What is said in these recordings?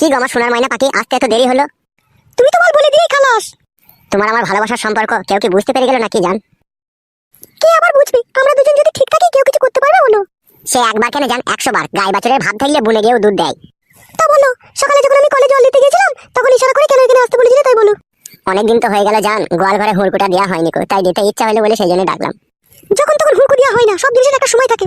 কি গো, আমার সোনার মাইনা পাখি? আসতে এত দেরি হলো? তুমি তো বল বলে দিয়েই খালাস। তোমার আমার ভালোবাসার সম্পর্ক, কেউ কি বুঝতে পেরে গেল নাকি জান? কে আবার বুঝবে? আমরা দুজন যদি ঠিক থাকি, কেউ কিছু করতে পারবে বলো? সে একবার কেন জান, একশো বার গায়ে বাছুরের ভাব থাকলে বুনে গিয়েও দুধ দেয়। তা বলো, সকালে যখন আমি কলেজে জল দিতে গেছিলাম, তখন ইশারা করে কেন এখানে আসতে বলেছিলে তাই বলো? অনেকদিন তো হয়ে গেল জান, গোয়াল ঘরে হুড়কুটা দেওয়া হয়নি কো, তাই দিতে ইচ্ছা হলো বলে সেই জন্য ডাকলাম। যখন তখন হুড়কু দেওয়া হয় না, সব জিনিসের একটা সময় থাকে।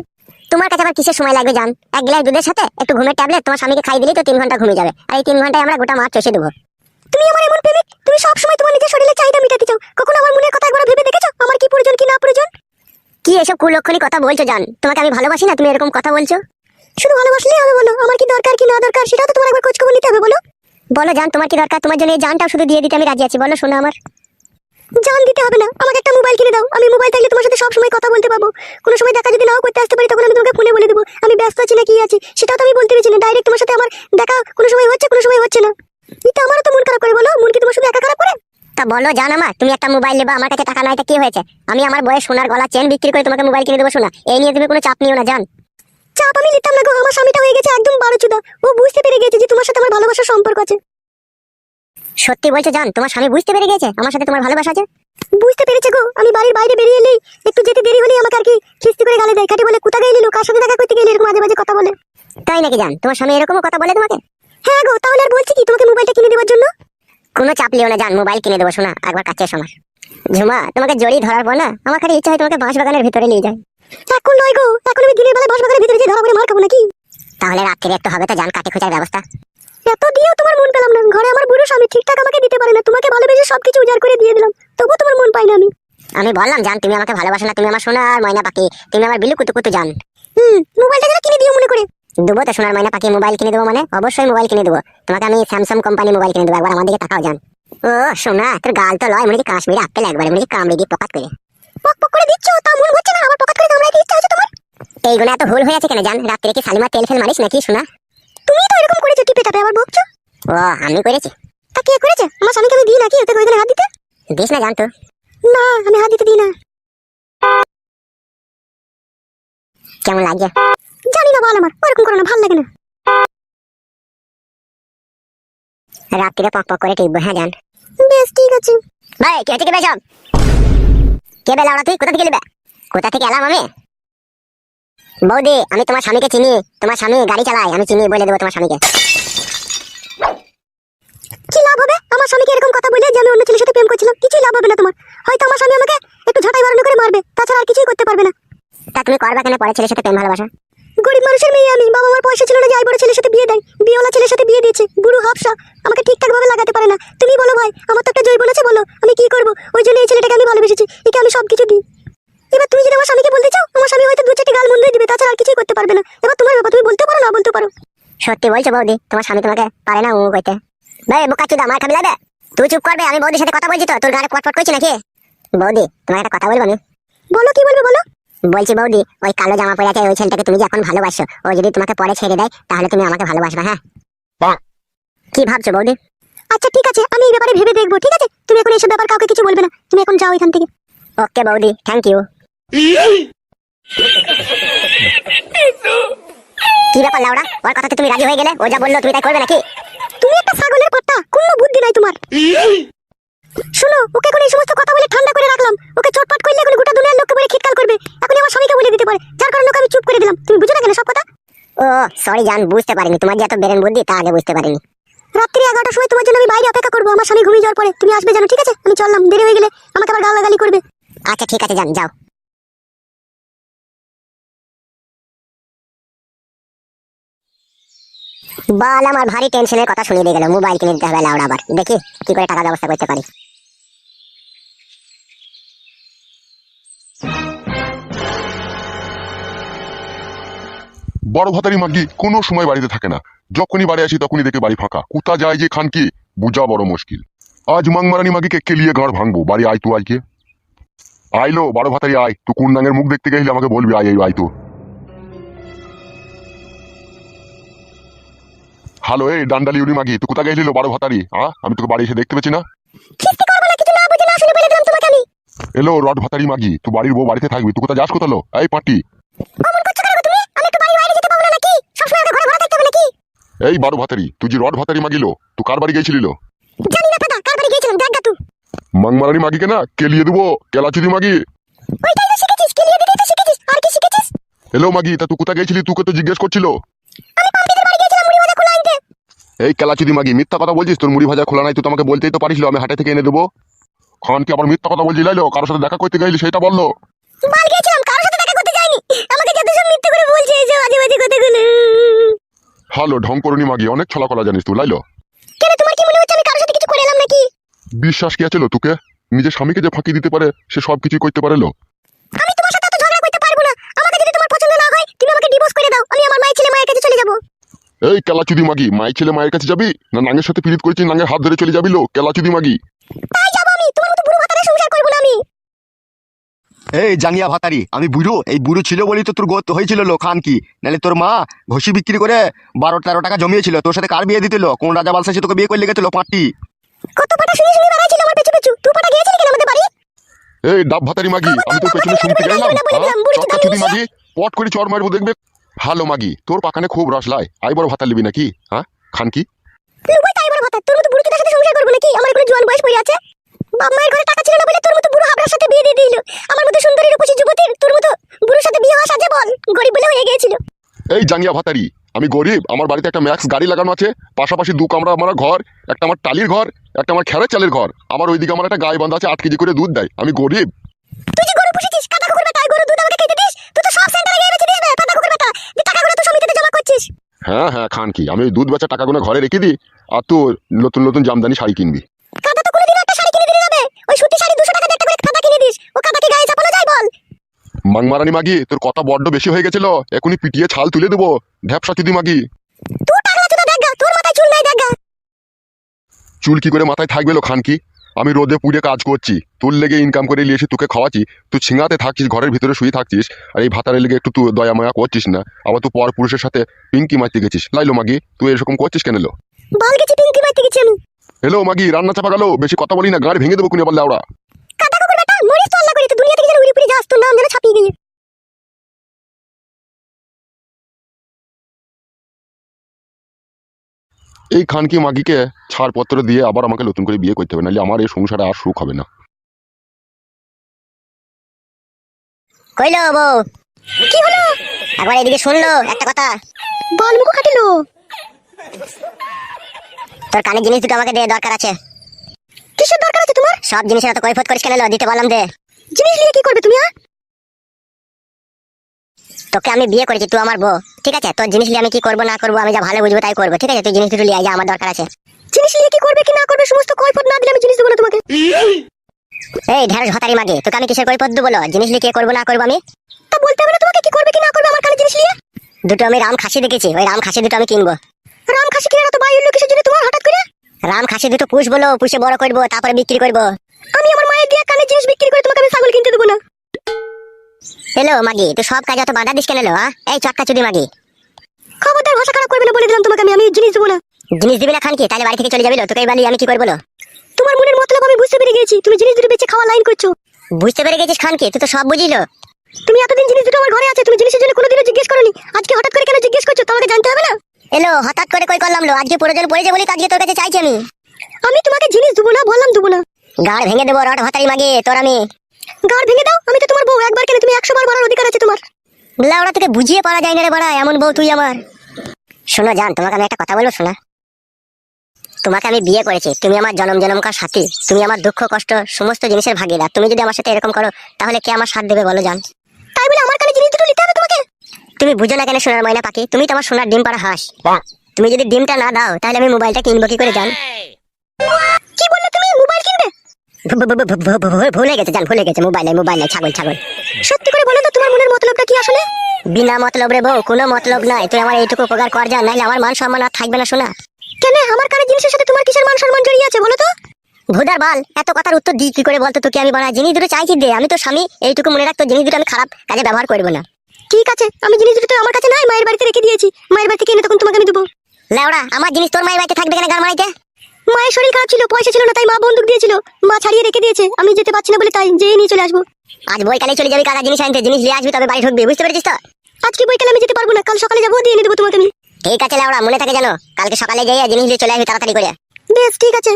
তোমার কাছে আবার কিসের সময় লাগবে জান? এক গ্লাস দুধের সাথে একটু ঘুমের ট্যাবলেট তোমার স্বামীকে খাই দিলেই তো তিন ঘণ্টা ঘুমিয়ে যাবে। আর এই তিন ঘন্টায় আমরা গোটা মাছ চষে দেবো। তুমি আমার এমন প্রেমিক? তুমি সব সময় তোমার নিজের শরীরের চাহিদা মেটাতে চাও। কখনো আমার মনের কথা একবার ভেবে দেখেছ? আমার কি প্রয়োজন, কি না প্রয়োজন? কি এসব কুলক্ষণী কথা বলছো জান? তোমাকে আমি ভালোবাসি না, তুমি এরকম কথা বলছো? শুধু ভালোবাসলেই হবে বলো, আমার কি দরকার, কি না দরকার সেটা তো তোমার একবার খোঁজ খবর নিতে হবে, বলো? বলো জান, তোমার কি দরকার? তোমার জন্য এই জানটাও শুধু দিয়ে দিতে আমি রাজি আছি, বলো, শোনো আমার। জান দিতে হবে না। আমাকে একটা মোবাইল কিনে দাও। আমি মোবাইল থাকলে তোমার সাথে সব সময় কথা বলতে পাবো। কোনো সময় দেখা যদি নাও করতে আসতে পারি তখন আমি তোমাকে ফোনে বলে দেবো। আমি ব্যস্ত আছি না কি আছি? সেটাও তো আমি বলতে পারছি না। ডাইরেক্ট তোমার সাথে আমার দেখা কোনো সময় হচ্ছে কোনো সময় হচ্ছে না। এটা আমারও তো মন খারাপ করে বলো? মন কি তোমার শুধু একা খারাপ করে? তা বলো জান আমার তুমি একটা মোবাইল নেবা আমার কাছে টাকা নাই তা কি হয়েছে? আমি আমার বয়ে সোনার গলা চেন বিক্রি করে তোমাকে মোবাইল কিনে দেবো শোনা। এই নিয়ে তুমি কোনো চাপ নিও না জান। চাপ আমি নিতাম না গো আমার স্বামীটা হয়ে গেছে একদম বারো চুদা ও বুঝতে পেরে গেছে যে তোমার সাথে আমার ভালোবাসার সম্পর্ক আছে। সত্যি বলছো জান তোমার স্বামী বুঝতে পেরে গেছে আমার সাথে তোমার ভালোবাসা আছে? বুঝতে পেরেছে গো আমি বাড়ির বাইরে বেরিয়ে এলেই একটু যেতে দেরি হলেই আমাকে আর কি খিস্তি করে গালে দেয়। কাটি বলে কোথা গেলি কার সাথে দেখা করতে গেলি? এরকম মাঝে মাঝে কথা বলে। তাই নাকি জান? তোমার স্বামী এরকমও কথা বলে তোমাকে? হ্যাঁ গো তাহলে আর বলছি কি তোমাকে মোবাইলটা কিনে দেওয়ার জন্য? কোনো চাপ লিও না জান মোবাইল কিনে দেবো শোনা একবার কাছে সময়। ঝুমা তোমাকে জড়ি ধরার পর না আমার খালি ইচ্ছা হয় তোমাকে বাঁশ বাগানের ভিতরে নিয়ে যায় এখন নয় গো এখন আমি দিনের বেলা বাসবাগানের ভিতরে যে ধরা পড়ে মার খাব নাকি? তাহলে রাত্রে একটু হবে তো জান কাটে খোঁজার ব্যবস্থা। এত দিয়েও তোমার মন পেলাম না আমার স্বামী ঠিকঠাক আমাকে দিতে পারে না। তোমাকে ভালোবেসে সবকিছু উজাড় করে দিয়ে দিলাম। তবুও তোমার মন পাই না আমি। আমি বললাম জান তুমি আমাকে ভালোবাসো না তুমি আমার সোনার ময়না পাখি। তুমি আমার বিলু কুতু কুতু জান। হুম মোবাইলটা যেন কিনে দিও মনে করে। দেবো তো সোনার ময়না পাখি মোবাইল কিনে দেবো মানে? অবশ্যই মোবাইল কিনে দেবো। তোমাকে আমি স্যামসাং কোম্পানি মোবাইল কিনে দেবো একবার আমার দিকে তাকাও জান। ও সোনা তোর গাল তো লয় মনে কি কাশ্মীরে আক্কেল একবারে মনে কি কামড়ে দিয়ে পকাত করে। পক পক করে দিচ্ছ তা মন হচ্ছে না আমার পকেট করে কামড়াইতে ইচ্ছা হচ্ছে তোমার? এইগুলো এত ভুল হয়ে আছে কেন জান? রাত্রে কি সালিমা তেল ফেল মারিস নাকি সোনা? তুমি তো এরকম করেছ টিপে টাপে আবার বকছো? ও আমি করেছি। তা কে করেছে? আমার স্বামীকে আমি দিই নাকি? ওতে ওইখানে হাত দিতে? দিস না জান তো না আমি হাত দিতে দিই না। কেমন লাগছে জানি না বল আমার ওরকম করো না ভালো লাগে না। রাত্রিরে পক পক করে টিপবো হ্যাঁ জান? বেশ ঠিক আছে। ভাই কে থেকে বেসব কে বেলা তুই? কোথা থেকে এলি বে? কোথা থেকে এলাম আমি? বৌদি আমি তোমার স্বামীকে চিনি তোমার স্বামী গাড়ি চালায় আমি চিনি বলে দেবো তোমার স্বামীকে কি আমার স্বামীকে এরকম কথা বলে যে আমি অন্য ছেলের সাথে প্রেম করছিলাম কিছুই লাভ হবে না তোমার। হয়তো আমার স্বামী আমাকে একটু ঝাঁটাই বাড়ানো করে মারবে তাছাড়া আর কিছুই করতে পারবে না। তা তুমি করবা কেন পরে ছেলের সাথে প্রেম ভালোবাসা? গরিব মানুষের মেয়ে আমি বাবা আমার পয়সা ছিল না যে আই বড় ছেলের সাথে বিয়ে দেয় বিয়েওয়ালা ছেলের সাথে বিয়ে দিয়েছে বুড়ো হাফসা আমাকে ঠিকঠাক ভাবে লাগাতে পারে না। তুমি বলো ভাই আমার তো একটা জৈবন আছে বলো আমি কি করব? ওই জন্য এই ছেলেটাকে আমি ভালোবেসেছি একে আমি সবকিছু দিই। এবার তুমি যদি আমার স্বামীকে বলতে চাও আমার স্বামী হয়তো দু চারটি গাল মন্দির দিবে তাছাড়া আর কিছুই করতে পারবে না। এবার তোমার ব্যাপার তুমি বলতে পারো না বলতে পারো। সত্যি বলছো বৌদি তোমার স্বামী তোমাকে পারে না ও কইতে ভাই বোকা চুদা মার খাবি লাগবে? তুই চুপ করবে আমি বৌদির সাথে কথা বলছি তো তোর গাড়ি পটপট করছি নাকি? বৌদি তোমার একটা কথা বলব আমি। বলো কি বলবে বলো? বলছি বৌদি ওই কালো জামা পরে আছে ওই ছেলেটাকে তুমি যে এখন ভালোবাসো? ও যদি তোমাকে পরে ছেড়ে দেয় তাহলে তুমি আমাকে ভালোবাসবে হ্যাঁ। কি ভাবছ বৌদি? আচ্ছা ঠিক আছে আমি এই ব্যাপারে ভেবে দেখব ঠিক আছে? তুমি এখন এসব ব্যাপার কাউকে কিছু বলবে না। তুমি এখন যাও এখান থেকে। ওকে বৌদি থ্যাংক ইউ কি ব্যাপার লাউড়া ওর কথাতে তুমি রাজি হয়ে গেলে? ও যা বলল তুমি তাই করবে নাকি? তুমি একটা কোনো বুদ্ধি নাই তোমার? শোনো ওকে এখন এই সমস্ত কথা বলে ঠান্ডা করে রাখলাম। ওকে চটপট করলে এখন গোটা দুনিয়ার লোককে বলে খিটকাল করবে। এখন আমার স্বামীকে বলে দিতে পারে। যার কারণে ওকে আমি চুপ করে দিলাম। তুমি বুঝো না কেন সব কথা? ও সরি জান বুঝতে পারিনি। তোমার যে এত বেরেন বুদ্ধি তা আগে বুঝতে পারিনি। রাত্রি এগারোটার সময় তোমার জন্য আমি বাইরে অপেক্ষা করব। আমার স্বামী ঘুমিয়ে যাওয়ার পরে। তুমি আসবে জানো ঠিক আছে? আমি চললাম। দেরি হয়ে গেলে আমাকে আবার গালাগালি করবে। আচ্ছা ঠিক আছে যান যাও। বাল, আমার ভারী টেনশনের কথা শুনিয়ে দিয়ে গেল। মোবাইল কিনে দিতে হবে লাউড়া আবার। দেখি, কি করে টাকা ব্যবস্থা করতে পারি। বড় ভাতারি মাগি, কোনো সময় বাড়িতে থাকে না। যখনই বাড়ি আসি, তখনই দেখে বাড়ি ফাঁকা। কোথা যায় যে খান কি, বুঝা বড় মুশকিল। আজ মাংমারানি মাগিকে কেলিয়ে ঘর ভাঙবো? বাড়ি আয় তো আইকে আইলো বড় ভাতারি, আয়। তুই কোন নাঙের মুখ দেখতে গেলে, আমাকে বলবি, আয় আয় তো। হ্যালো এই ডান্ডালি উড়ি মাগি তুই কোথা গেছিল বড় ভাতারি? হ্যাঁ আমি তোকে বাড়ি এসে দেখতে পেছি না? এলো রড ভাতারি মাগি তুই বাড়ির বউ বাড়িতে থাকবি তুই কোথা যাস কোথালো? এই পাটি। এই বারো ভাতারি তুই যে রড ভাতারি মাগিলো তুই কার বাড়ি গেছিলিল জানি না দাদা কার বাড়ি গিয়েছিলাম দেখ গা তুই। মাংমারানি মাগিকে না? কেলিয়ে দেবো কেলাচুদি মাগি। হ্যালো মাগি তা তুই কোথায় গেছিলি? তোকে তো জিজ্ঞেস করছিল আমি পাম্পিদের বাড়ি গিয়েছিলাম মুড়ি ভাজা খোলা আনতে এই কেলাচুদি মাগি মিথ্যা কথা বলছিস? তোর মুড়ি ভাজা খোলা নাই তুই তো আমাকে বলতেই তো পারিস আমি হাটে থেকে এনে দেবো। খান কি আবার মিথ্যা কথা বলছি লাইলো? কারোর সাথে দেখা করতে গেলি সেটা বলল। বাল গিয়েছিলাম কারোর সাথে দেখা করতে যাইনি। আমাকে যত সব মিথ্যে করে বলছে এই যে বাজে বাজে কথাগুলো। হ্যালো ঢং করনি মাগি অনেক ছলা কলা জানিস তুই লাইলো? কেন তোমার কি মনে হচ্ছে আমি কারোর সাথে কিছু করে এলাম নাকি? বিশ্বাস কি আছে লো তোকে? নিজের স্বামীকে যে ফাঁকি দিতে পারে সে সব কিছুই করতে পারে লো। আমি তোমার সাথে এত ঝগড়া করতে পারব না। আমাকে যদি তোমার পছন্দ না হয় তুমি আমাকে ডিভোর্স করে দাও। আমি আমার মায়ের ছেলে মায়ের কাছে চলে যাব। এই কেলাচুদি মাগি মাই ছেলে মায়ের কাছে যাবি? না নাঙ্গের সাথে পিরিত করেছি নাঙ্গের হাত ধরে চলে যাবি লো কেলাচুদি মাগি। তাই যাব আমি তোমার মতো বুড়ো ভাতারে সংসার করব না আমি। এই জাঙ্গিয়া ভাতারি আমি বুড়ো এই বুড়ো ছিল বলেই তো তোর গোত হয়েছিল লো খান কি? নাহলে তোর মা ঘষি বিক্রি করে বারো তেরো টাকা জমিয়েছিল তোর সাথে কার বিয়ে দিতেলো? কোন রাজা বালসা তোকে বিয়ে করে গেছিল পাঁচটি? কত পাটা শুনে শুনে বেড়াইছিল আমার পেছু পেছু। তুই পাটা গিয়েছিলি কেন আমাদের বাড়ি? এই ডাব ভাতারি মাগি আমি তোর পেছনে শুনতে গেলাম। চক্কা চুদি মাগি পট করে চর মারবো দেখবে? হ্যালো মাগি তোর পাকানে খুব রস লাই। আই বড় ভাতা লিবি নাকি? হ্যাঁ? খান কি? লুবাই তাই বড় ভাতা তোর মতো বুড়ো সাথে সংসার করব নাকি? আমার কোনো জোয়ান বয়স পড়ে আছে। বাপ মায়ের ঘরে টাকা ছিল না বলে তোর মতো বুড়ো হাবড়ার সাথে বিয়ে দিয়ে দিল। আমার মতো সুন্দরী রূপসী যুবতীর তোর মতো বুড়োর সাথে বিয়ে হওয়া সাজে বল গরিব বলে হয়ে গিয়েছিল। এই জাঙ্গিয়া ভাতারি আমি গরিব। আমার বাড়িতে একটা ম্যাক্স গাড়ি লাগানো আছে। পাশাপাশি দু কামরা আমার ঘর একটা আমার টালির ঘর একটা আমার খেরের চালের ঘর। আমার ওইদিকে আমার একটা গায়ে বান্ধা আছে আট কেজি করে দুধ দেয়। আমি গরিব। তুই যে গরু পুষেছিস কাদা কুকুর বেটা গরু দুধ আমাকে খেতে দিস তুই তো সব সেন্টারে গিয়ে বেচে দিস বে কাদা কুকুর বেটা যে টাকাগুলো তুই সমিতিতে জমা করছিস হ্যাঁ হ্যাঁ খান কি? আমি দুধ বেচা টাকাগুলো ঘরে রেখে দিই আর তুই নতুন নতুন জামদানি শাড়ি কিনবি। মাংমারানি মাগি তোর কথা বড্ড বেশি হয়ে গেছিল এখনই পিটিয়ে ছাল তুলে দেবো। ঢ্যাপসা চুদি মাগি। চুল কি করে মাথায় থাকবে লো খান কি? আমি রোদে পুড়ে কাজ করছি। তোর লেগে ইনকাম করে নিয়ে এসে তোকে খাওয়াচ্ছি। তুই ছিঙাতে থাকছিস ঘরের ভিতরে শুয়ে থাকছিস। আর এই ভাতারে লেগে একটু তুই দয়া মায়া করছিস না। আবার তুই পর পুরুষের সাথে পিঙ্কি মারতে গেছিস। লাইলো মাগি তুই এরকম করছিস কেন লো বল গেছি পিঙ্কি মারতে গেছি আমি। হ্যালো মাগি রান্না চাপা গেল। বেশি কথা বলি না গাড়ি ভেঙে দেবো কুনে বললে ওরা কাদা কুকুর বেটা মরিস তো আল্লাহ করে তো দুনিয়া থেকে যেন উড়ি পুড়ে যাস তোর নাম যেন ছাপিয়ে গিয়ে এই খানকি মাগিকে ছাড়পত্র দিয়ে আবার আমাকে নতুন করে বিয়ে করতে হবে নাহলে আমার এই সংসারে আর সুখ হবে না। কইলো বউ। কি হলো? একবার এদিকে শুনলো একটা কথা। বল মুখ কাটিলো। তোর কানের জিনিস দুটো আমাকে দে দরকার আছে। কিসের দরকার আছে তোমার? সব জিনিসের এত কৈফত করিস কেন লো? দিতে বললাম দে। জিনিস নিয়ে কি করবে তুমি হ্যাঁ? তোকে আমি বিয়ে করেছি তুই আমার বউ ঠিক আছে? তোর জিনিস নিয়ে আমি কি করব না করব আমি যা ভালো বুঝব তাই করব ঠিক আছে? তুই জিনিস দুটো লিয়ে আয়, যা আমার দরকার আছে। জিনিস নিয়ে কি করবে কি না করবে সমস্ত কৈফত না দিলে আমি জিনিস দেবো না তোমাকে। এই ঢেঁড়স হতারি মাগে তোকে আমি কিসের দেবো বলো? জিনিস নিয়ে কে করব না করব আমি? তা বলতে হবে না তোমাকে কি করবে কি না করবে আমার কানে জিনিস নিয়ে? দুটো আমি রাম খাসি দেখেছি ওই রাম খাসি দুটো আমি কিনবো। রাম খাসি কিনে তো বাই হলো কিসের জন্য তোমার হঠাৎ করে? রাম খাসি দুটো পুষ বলো পুষে বড় করব তারপরে বিক্রি করব। আমি আমার মায়ের দিয়ে কানে জিনিস বিক্রি করে তোমাকে আমি ছাগল কিনতে দেবো না। এলো মাগি তুই সব কাজে অত বাধা দিস কেন হ্যাঁ? এই চটকা চুদি মাগি। খবরদার ভাষা খারাপ করবে না বলে দিলাম তোমাকে আমি আমি জিনিস দেবো না। জিনিস দিবি না খান কি? তাহলে বাড়ি থেকে চলে যাবি? তোকে বালি আমি কি করব তোমার মনের মতলব আমি বুঝতে পেরে গেছি তুমি জিনিস দুটো বেঁচে খাওয়া লাইন করছ। বুঝতে পেরে গেছিস খান কি? তুই তো সব বুঝিলো তুমি এতদিন জিনিস দুটো আমার ঘরে আছে তুমি জিনিসের জন্য কোনোদিনও জিজ্ঞেস করনি। আজকে হঠাৎ করে কেন জিজ্ঞেস করছ? তোমাকে জানতে হবে না? এলো হঠাৎ করে কই করলাম লো আজকে প্রয়োজন পড়েছে বলে আজকে তোর কাছে চাইছি আমি। আমি তোমাকে জিনিস দেবো না বললাম দেবো না। গাড় ভেঙে দেবো রড হতারি মাগে তোর আমি। গাড় ভেঙে দাও। আমি তো তোমার বউ। একবার কেন তুমি একশো বার বলার অধিকার আছে তোমার? লাউড়া তোকে বুঝিয়ে পারা যায় না রে বড়া এমন বউ তুই আমার। শোনো জান তোমাকে আমি একটা কথা বলব শোনা। তোমাকে আমি বিয়ে করেছি। তুমি আমার জনম জনমকার সাথী। তুমি আমার দুঃখ কষ্ট সমস্ত জিনিসের ভাগিদার। তুমি যদি আমার সাথে এরকম করো তাহলে কে আমার সাথ দেবে বলো জান? তাই বলে আমার কানে জিনিস দুটো নিতে হবে তোমাকে? তুমি বুঝো না কেন সোনার ময়না পাখি? তুমি তো আমার সোনার ডিম পাড়া হাঁস। তুমি যদি ডিমটা না দাও তাহলে আমি মোবাইলটা কিনবো কি করে জান? কি বললে তুমি? মোবাইল ভুলে গেছে জান ভুলে গেছে মোবাইলে মোবাইলে ছাগল ছাগল সত্যি করে বলো তো তোমার মনের মতলবটা কি আসলে বিনা মতলব রে বউ কোনো মতলব নাই তুই আমার এইটুকু উপকার কর যা নাইলে আমার মান সম্মান আর থাকবে না শোনা কেন আমার কানে জিনিসের সাথে তোমার কিসের মান সম্মান জড়িয়ে আছে বলো তো ভুদার বাল এত কথার উত্তর দিই কি করে বলতো তোকে আমি বানাই জিনিস দুটো চাইছি দে আমি তো স্বামী এইটুকু মনে রাখতো জিনিস দুটো আমি খারাপ কাজে ব্যবহার করব না ঠিক আছে আমি জিনিস দুটো আমার কাছে নাই মায়ের বাড়িতে রেখে দিয়েছি মায়ের বাড়িতে এনে তখন তোমাকে আমি দেবো লেওড়া আমার জিনিস তোর মায়ের বাড়িতে থাকবে কেন গান মারাইতে মায়ের শরীর খারাপ ছিল পয়সা ছিল না তাই মা বন্দুক দিয়েছিল। মা ছাড়িয়ে রেখে দিয়েছে আমি যেতে পারছি না বলে তাই যেয়ে নিয়ে চলে আসব। আজ বইকালে চলে যাবি কাদা জিনিস আনতে জিনিস নিয়ে আসবি তবে বাড়ি ঢুকবি বুঝতে পেরেছিস তো? আজকে বইকালে আমি যেতে পারব না কাল সকালে যাব দিয়ে এনে দেবো তোমাকে আমি। ঠিক আছে লাউড়া মনে থাকে জানো কালকে সকালে যাই জিনিসগুলি চলে আসবি তাড়াতাড়ি করে। বেশ ঠিক আছে।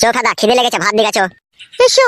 চো খাদা খিদে লেগেছে ভাত দিয়ে গেছো এসো।